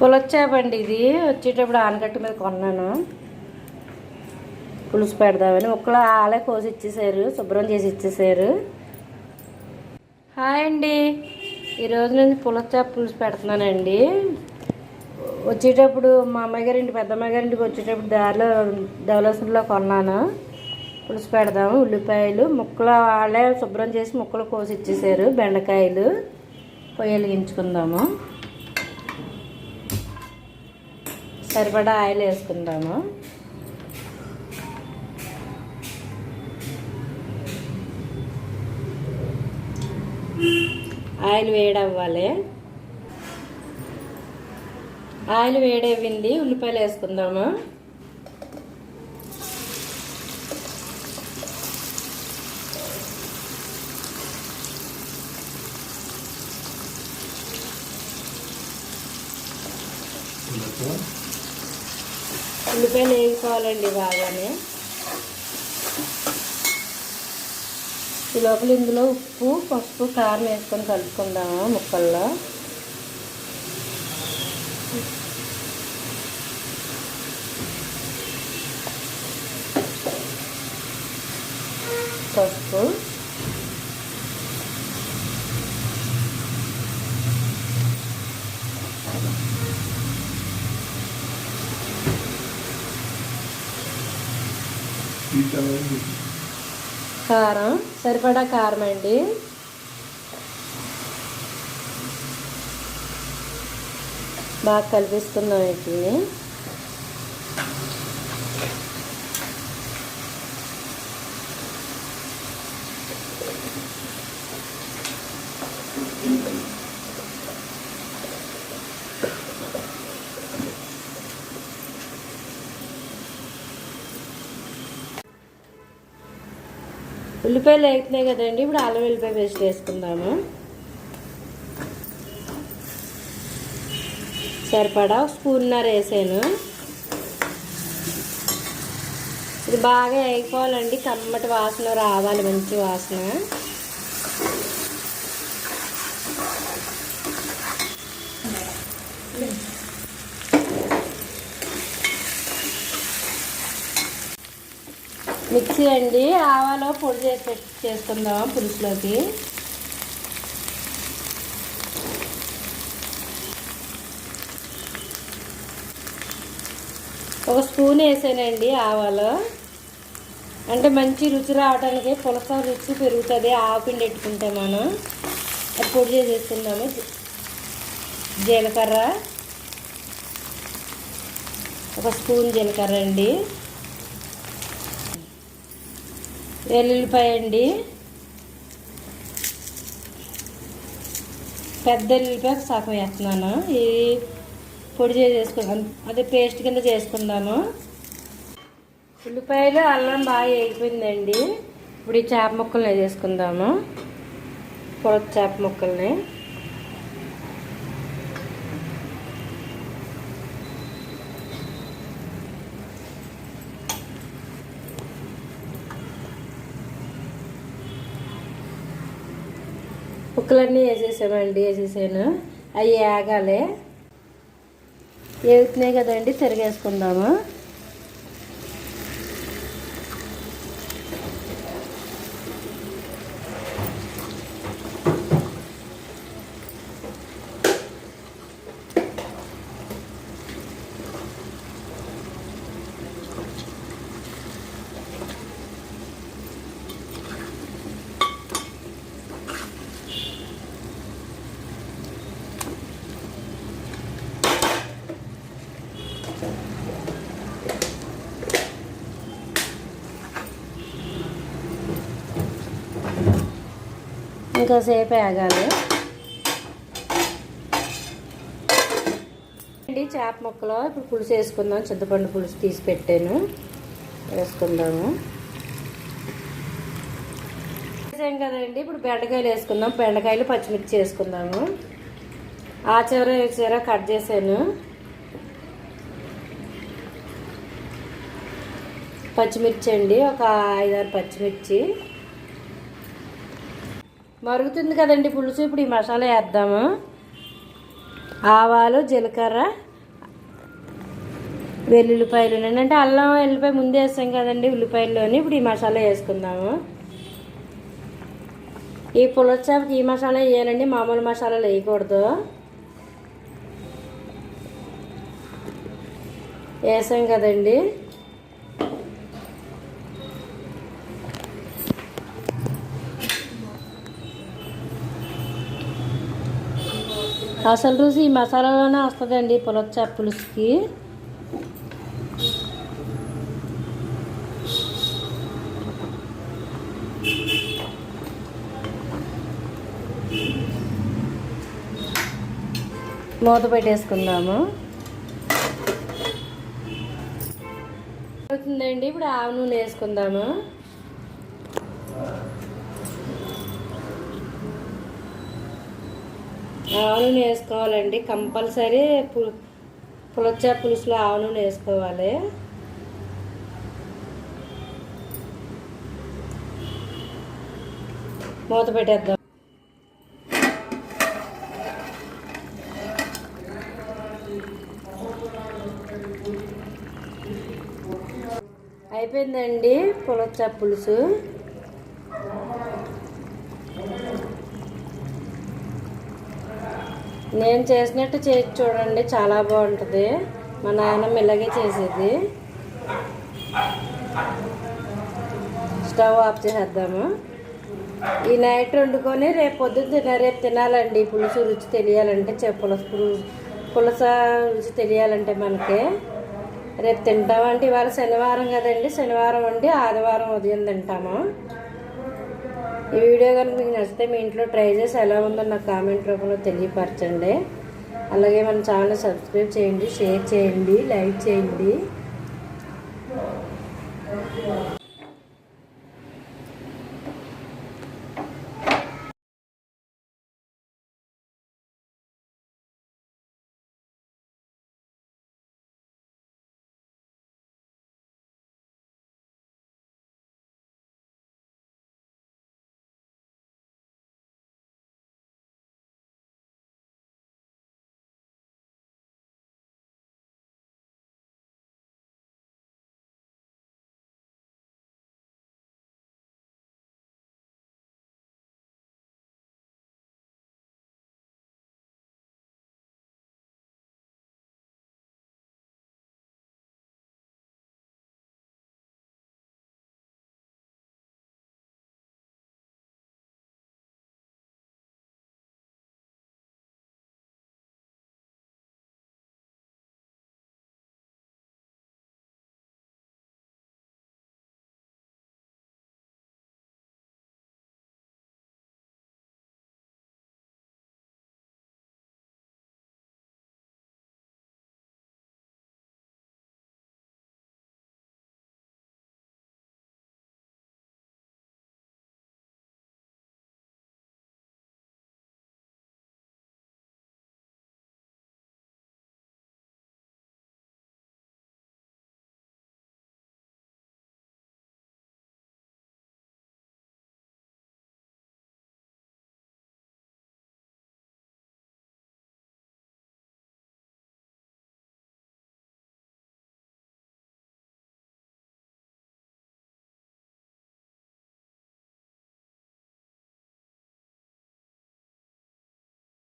పులొచ్చాపండి ఇది. వచ్చేటప్పుడు ఆనకట్టు మీద కొన్నాను. పులుసు పెడదామని. ముక్కలు ఆలే కోసి ఇచ్చేసారు శుభ్రం చేసి ఇచ్చేసారు హాయ్ అండి. ఈరోజు నేను పులస పులుసు పెడుతున్నానండి. వచ్చేటప్పుడు మా అమ్మాయి గారింటి పెద్ద అమ్మాయి గారింటికి వచ్చేటప్పుడు దారిలో ధవలసంలో కొన్నాను. పులుసు పెడదాము. ఉల్లిపాయలు ముక్కలు వాళ్ళే శుభ్రం చేసి ముక్కలు కోసి ఇచ్చేసారు బెండకాయలు పొయ్యి వెలిగించుకుందాము సరిపడా ఆయిల్ వేసుకుందాము. ఆయిల్ వేడవ్వాలి. ఆయిల్ వేడవ్వింది ఉల్లిపాయలు వేసుకుందాము. ఉల్లిపాయలు వేసుకోవాలండి బాగానే. ఈ లోపల ఇందులో ఉప్పు పసుపు కారం వేసుకొని కలుపుకుందాము ముక్కల్లో. పసుపు. కారం. సరిపడా కారం అండి. బాగా కలిపిస్తున్నాం వీటిని ఉల్లిపాయలు వేగుతున్నాయి కదండి ఇప్పుడు అల్లం ఉల్లిపాయ పేస్ట్ వేసుకుందాము. సరిపడా స్పూన్నర వేసాను. ఇది బాగా వేగిపోవాలండి కమ్మటి వాసన రావాలి మంచి వాసన. మిక్సీ అండి ఆవాలో పొడి చేసి చేసుకుందాం పులుసులోకి? ఒక స్పూన్ వేసానండి ఆవాలు. అంటే మంచి రుచి రావడానికి పులస రుచి పెరుగుతుంది ఆవుపిండి పెట్టుకుంటే మనం. పొడి చేసేసుకుందాము జీలకర్ర. ఒక స్పూన్ జీలకర్ర అండి. వెల్లుల్లిపాయ అండి పెద్ద ఎల్లుల్లిపాయ సగం వేస్తున్నాను. ఇది పొడి చేసేసుకున్నాను అదే పేస్ట్ కింద చేసుకుందాము ఉల్లిపాయలు అల్లం బాగా వేగిపోయిందండి. ఇప్పుడు ఈ చేప ముక్కల్ని వేసేసుకుందాము. పొడ చేప ముక్కల్ని. ముక్కలన్నీ వేసేసామండి వేసేసాను. అవి ఆగాలి. ఏగుతున్నాయి కదండి తిరిగేసుకుందాము. ఇంకా సేపు ఆగాలి. అండి చేప ముక్కలు ఇప్పుడు పులుసు వేసుకుందాం. చింతపండు పులుసు తీసి పెట్టాను. వేసుకుందాము. వేసాం కదండి ఇప్పుడు బెండకాయలు వేసుకుందాం. బెండకాయలు పచ్చిమిర్చి వేసుకుందాము. ఆ చివర ఈ చివర కట్ చేశాను. పచ్చిమిర్చి అండి ఒక ఐదారు పచ్చిమిర్చి. మరుగుతుంది కదండి పులుసు. ఇప్పుడు ఈ మసాలా వేద్దాము. ఆవాలు జీలకర్ర వెల్లుల్లిపాయలు అంటే అల్లం వెల్లిపాయ ముందే వేస్తాం కదండి ఉల్లిపాయల్లోని. ఇప్పుడు ఈ మసాలా వేసుకుందాము. ఈ పులచాపకి ఈ మసాలా వేయాలండి. మామూలు మసాలాలు వేయకూడదు. వేసాం కదండి. అసలు రుచి ఈ మసాలాలోనే వస్తుందండి పులొచ్చ పులుసుకి. మూత పెట్టేసుకుందాము. అవుతుందండి ఇప్పుడు ఆవు నూనె వేసుకుందాము. ఆవు నూనె వేసుకోవాలండి. కంపల్సరీ పు పులచా పులుసులో ఆవు నూనె వేసుకోవాలి. మూత పెట్టేద్దాం. అయిపోయిందండి పులచా పులుసు. నేను చేసినట్టు చేసి చూడండి చాలా బాగుంటుంది. మా నాన్నమ్మ ఇలాగే చేసేది. స్టవ్ ఆఫ్ చేసేద్దాము. ఈ నైట్ వండుకొని రేపు పొద్దున్న తిన రేపు తినాలండి. పులుసు రుచి తెలియాలంటే పులస పులస రుచి తెలియాలంటే మనకి. రేపు తింటామంటే ఇవాళ శనివారం కదండి. శనివారం వండి ఆదివారం ఉదయం తింటాము. ఈ వీడియో కనుక మీకు నచ్చితే మీ ఇంట్లో ట్రై చేసి ఎలా ఉందో నాకు కామెంట్ రూపంలో తెలియపరచండి. అలాగే మన ఛానల్ సబ్స్క్రైబ్ చేయండి షేర్ చేయండి లైక్ చేయండి.